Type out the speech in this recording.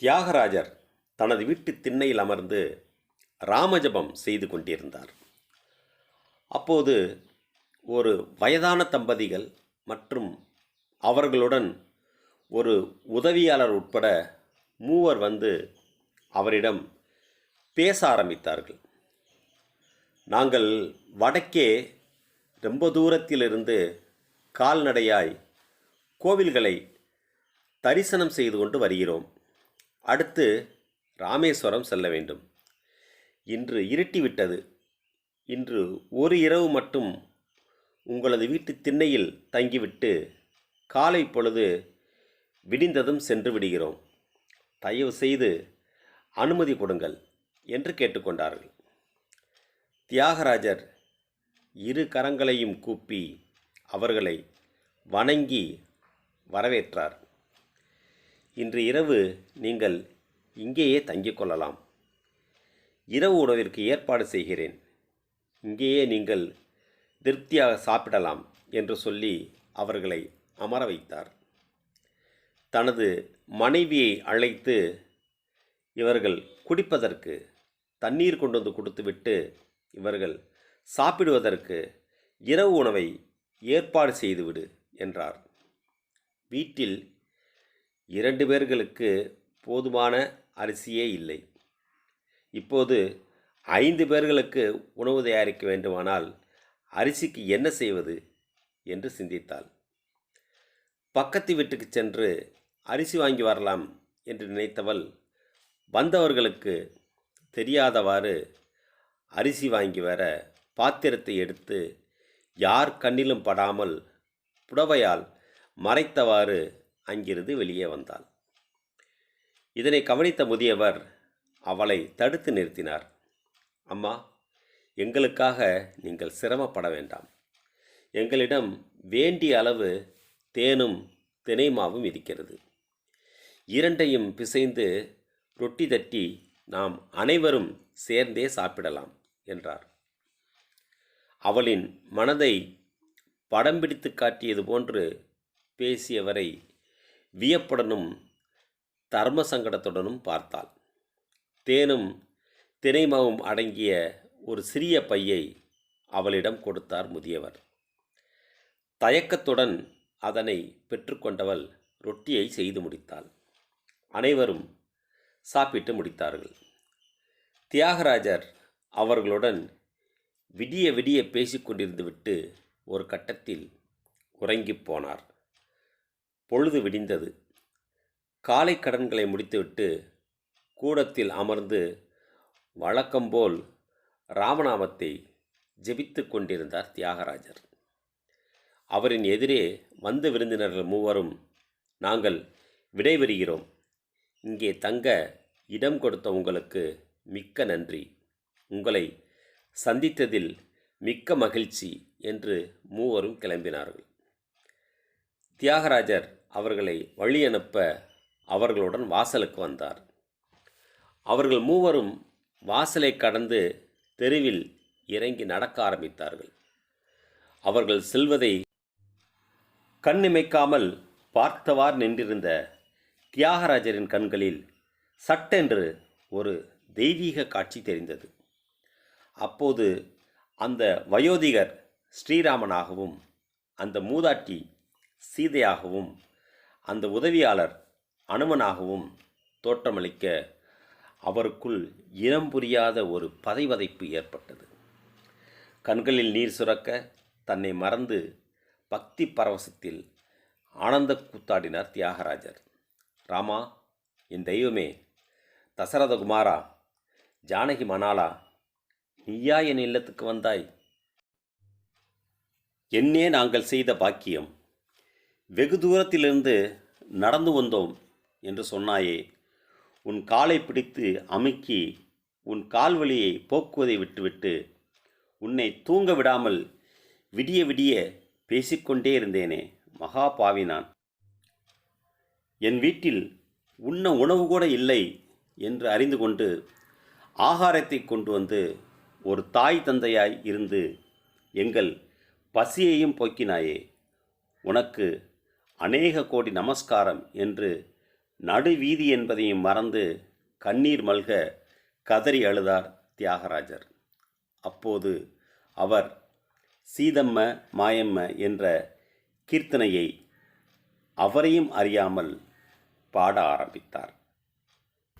தியாகராஜர் தனது வீட்டு திண்ணையில் அமர்ந்து ராமஜபம் செய்து கொண்டிருந்தார். அப்போது ஒரு வயதான தம்பதிகள் மற்றும் அவர்களுடன் ஒரு உதவியாளர் உட்பட மூவர் வந்து அவரிடம் பேச ஆரம்பித்தார்கள். நாங்கள் வடக்கே ரொம்ப தூரத்திலிருந்து கால்நடையாய் கோவில்களை தரிசனம் செய்து கொண்டு வருகிறோம். அடுத்து ராமேஸ்வரம் செல்ல வேண்டும். இன்று இருட்டிவிட்டது. இன்று ஒரு இரவு மட்டும் உங்களது வீட்டு திண்ணையில் தங்கிவிட்டு காலை பொழுது விடிந்ததும் சென்று விடுகிறோம். தயவு செய்து அனுமதி கொடுங்கள் என்று கேட்டுக்கொண்டார்கள். தியாகராஜர் இரு கரங்களையும் கூப்பி அவர்களை வணங்கி வரவேற்றார். இன்று இரவு நீங்கள் இங்கேயே தங்கிக் கொள்ளலாம். இரவு உணவிற்கு ஏற்பாடு செய்கிறேன். இங்கேயே நீங்கள் திருப்தியாக சாப்பிடலாம் என்று சொல்லி அவர்களை அமர வைத்தார். தனது மனைவியை அழைத்து இவர்கள் குடிப்பதற்கு தண்ணீர் கொண்டு வந்து கொடுத்துவிட்டு இவர்கள் சாப்பிடுவதற்கு இரவு உணவை ஏற்பாடு செய்துவிடு என்றார். வீட்டில் இரண்டு பேர்களுக்கு போதுமான அரிசியே இல்லை. இப்போது ஐந்து பேர்களுக்கு உணவு தயாரிக்க வேண்டுமானால் அரிசிக்கு என்ன செய்வது என்று சிந்தித்தாள். பக்கத்து வீட்டுக்கு சென்று அரிசி வாங்கி வரலாம் என்று நினைத்தவள் வந்தவர்களுக்கு தெரியாதவாறு அரிசி வாங்கி வர பாத்திரத்தை எடுத்து யார் கண்ணிலும் படாமல் புடவையால் மறைத்தவாறு அங்கிருந்து வெளியே வந்தாள். இதனை கவனித்த முதியவர் அவளை தடுத்து நிறுத்தினார். அம்மா எங்களுக்காக நீங்கள் சிரமப்பட வேண்டாம். எங்களிடம் வேண்டிய அளவு தேனும் தினைமாவும் இருக்கிறது. இரண்டையும் பிசைந்து ரொட்டி தட்டி நாம் அனைவரும் சேர்ந்தே சாப்பிடலாம் என்றார். அவளின் மனதை படம் பிடித்து காட்டியது போன்று பேசியவரை வியப்புடனும் தர்ம சங்கடத்துடனும் பார்த்தாள். தேனும் தினைமாவும் அடங்கிய ஒரு சிறிய பையை அவளிடம் கொடுத்தார் முதியவர். தயக்கத்துடன் அதனை பெற்றுக்கொண்டவள் ரொட்டியை செய்து முடித்தாள். அனைவரும் சாப்பிட்டு முடித்தார்கள். தியாகராஜர் அவர்களுடன் விடிய விடிய பேசிக்கொண்டிருந்து விட்டு ஒரு கட்டத்தில் உறங்கிப் போனார். பொழுது விடிந்தது. காலை கடன்களை முடித்துவிட்டு கூடத்தில் அமர்ந்து வழக்கம்போல் ராமநாமத்தை ஜெபித்து கொண்டிருந்தார் தியாகராஜர். அவரின் எதிரே வந்த விருந்தினர்கள் மூவரும் நாங்கள் விடைபெறுகிறோம். இங்கே தங்க இடம் கொடுத்த உங்களுக்கு மிக்க நன்றி. உங்களை சந்தித்ததில் மிக்க மகிழ்ச்சி என்று மூவரும் கிளம்பினார்கள். தியாகராஜர் அவர்களை வழி அனுப்ப அவர்களுடன் வாசலுக்கு வந்தார். அவர்கள் மூவரும் வாசலை கடந்து தெருவில் இறங்கி நடக்க ஆரம்பித்தார்கள். அவர்கள் செல்வதை கண்ணிமைக்காமல் பார்த்தவார் நின்றிருந்த தியாகராஜரின் கண்களில் சட்டென்று ஒரு தெய்வீக காட்சி தெரிந்தது. அப்போது அந்த வயோதிகர் ஸ்ரீராமனாகவும் அந்த மூதாட்டி சீதையாகவும் அந்த உதவியாளர் அனுமனாகவும் தோற்றமளிக்க அவருக்குள் இனம் புரியாத ஒரு பதைவதைப்பு ஏற்பட்டது. கண்களில் நீர் சுரக்க தன்னை மறந்து பக்தி பரவசத்தில் ஆனந்த கூத்தாடினார் தியாகராஜர். ராமா என் தெய்வமே தசரத குமாரா ஜானகி மணாலா நீயா என் இல்லத்துக்கு வந்தாய். என்னே நாங்கள் செய்த பாக்கியம் வெகு தூரத்திலிருந்து நடந்து வந்தோம் என்று சொன்னாயே உன் காலை பிடித்து அமுக்கி உன் கால்வழியை போக்குவதை விட்டுவிட்டு உன்னை தூங்க விடாமல் விடிய விடிய பேசிக்கொண்டே இருந்தேனே மகா பாவி நான். என் வீட்டில் உண்ண உணவு கூட இல்லை என்று அறிந்து கொண்டு ஆகாரத்தை கொண்டு வந்து ஒரு தாய் தந்தையாய் இருந்து எங்கள் பசியையும் போக்கினாயே உனக்கு அநேக கோடி நமஸ்காரம் என்று நடுவீதி என்பதையும் மறந்து கண்ணீர் மல்க கதறி அழுதார் தியாகராஜர். அப்போது அவர் சீதம்ம மாயம்ம என்ற கீர்த்தனையை அவரையும் அறியாமல் பாட ஆரம்பித்தார்.